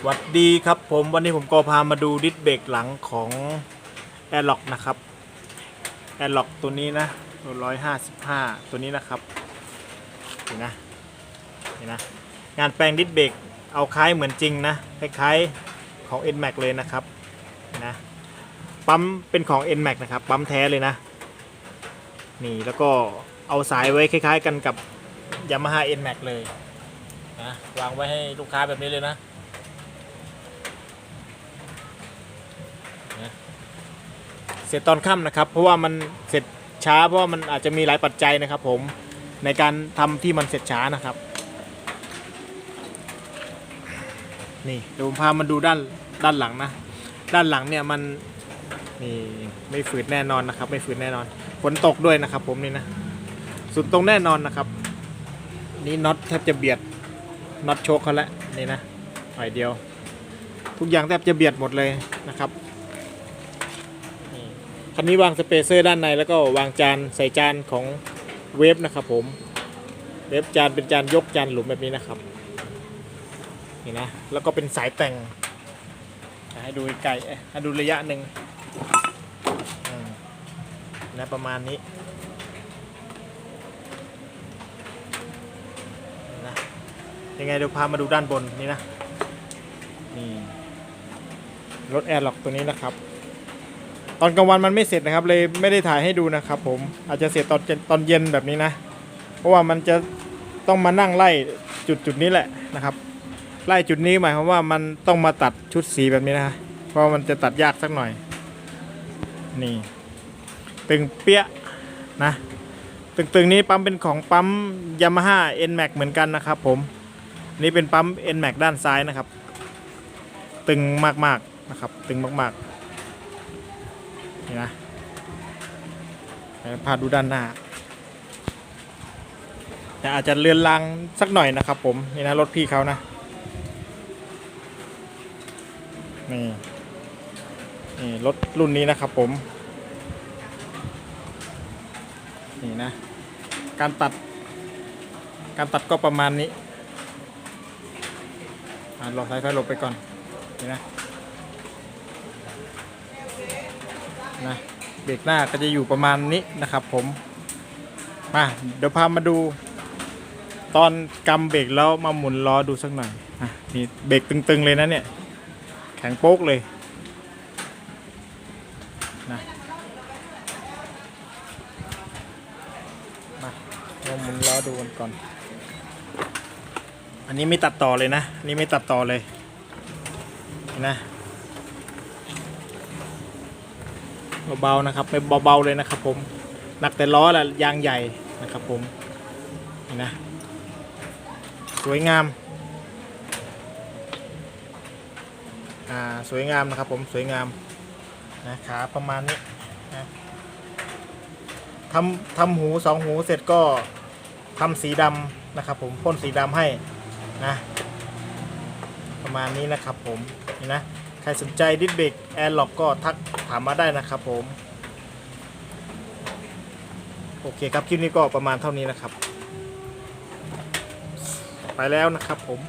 สวัสดีครับผมวันนี้ผมก็พามาดูดิสเบรกหลังของแอร์ล็อกนะครับแอร์ล็อกตัวนี้นะตัวร้อยห้าสิบห้าตัวนี้นะครับเห็นนะเห็นนะงานแปลงดิสเบรกเอาคล้ายเหมือนจริงนะคล้ายๆของ NMAX เลยนะครับนนะปั๊มเป็นของ NMAX นะครับปั๊มแท้เลยนะนี่แล้วก็เอาสายไว้คล้าย ๆ กันกับ Yamaha NMAX เลยนะวางไว้ให้ลูกค้าแบบนี้เลยนะ เสร็จตอนค่ำนะครับ เพราะว่ามันเสร็จช้าเพราะว่ามันอาจจะมีหลายปัจจัยนะครับ ผมในการทำที่มันเสร็จช้านะครับ นี่เดี๋ยวผมพามาดูด้านด้านหลังนะ ด้านหลังเนี่ยมันนี่ไม่ฝืดแน่นอนนะครับ ไม่ฝืดแน่นอนฝนตกด้วยนะครับ ผมนี่นะสุดตรงแน่นอนนะครับ นี่น็อตแทบจะเบียดน็อตโชคเขาแล้วนี่นะหน่อยเดียว ทุกอย่างแทบจะเบียดหมดเลยนะครับ คันนี้วางสเปเซอร์ด้านในแล้วก็วางจานใส่จานของเวฟนะครับผม เวฟจานเป็นจานยกจานหลุมแบบนี้นะครับนี่นะแล้วก็เป็นสายแต่งให้ดูไกลเอ้ยให้ดูระยะหนึ่งนะประมาณนี้นะยังไงเดี๋ยวพามาดูด้านบนนี่นะนี่รถแอร์ล็อกตัวนี้นะครับ ตอนกลางวันมันไม่เสร็จนะครับ เลยไม่ได้ถ่ายให้ดูนะครับผมอาจจะเสร็จตอนเย็นตอนเย็นแบบนี้นะ เพราะว่ามันจะต้องมานั่งไล่จุดจุดนี้แหละนะครับ ไล่จุดนี้หมายความว่ามันต้องมาตัดชุดสีแบบนี้นะเพราะมันจะตัดยากสักหน่อย นี่ ตึงเปี้ยนะตึงตึงนี้ปั๊มเป็นของปั๊ม Yamaha NMAX เหมือนกันนะครับผมนี่เป็นปั๊ม NMAX ด้านซ้ายนะครับ ตึงมากๆนะครับ ตึงมากๆ นี่นะพาดูด้านหน้าแต่อาจจะเลือนลางสักหน่อยนะครับผมนี่นะรถพี่เขานะนี่นี่รถรุ่นนี้นะครับผม นี่นะ การตัด การตัดก็ประมาณนี้อะรอสายไฟหลบไปก่อน นี่นะ นะเบรกหน้าก็จะอยู่ประมาณนี้นะครับ ผมมาเดี๋ยวพามาดู ตอนกำเบรกแล้วมาหมุนล้อดูสักหน่อยอะนี่เบรกตึงๆเลยนะเนี่ย แข็งโป๊กเลยนะมาเราหมุนล้อดูกันก่อน อันนี้ไม่ตัดต่อเลยนะ อันนี้ไม่ตัดต่อเลยเห็นนะ เบาๆนะครับไม่เบาๆเลยนะครับผมหนักแต่ล้อแหละยางใหญ่นะครับผมนี่นะสวยงามอ่าสวยงามนะครับผมสวยงามนะขาประมาณนี้นะทำทำหูสองหูเสร็จก็ทำสีดำนะครับผมพ่นสีดำให้นะประมาณนี้นะครับผมนี่นะ ใครสนใจดิสเบรกแอร์ล็อกก็ทักถามมาได้นะครับผม โอเคครับคลิปนี้ก็ประมาณเท่านี้นะครับ ไปแล้วนะครับผม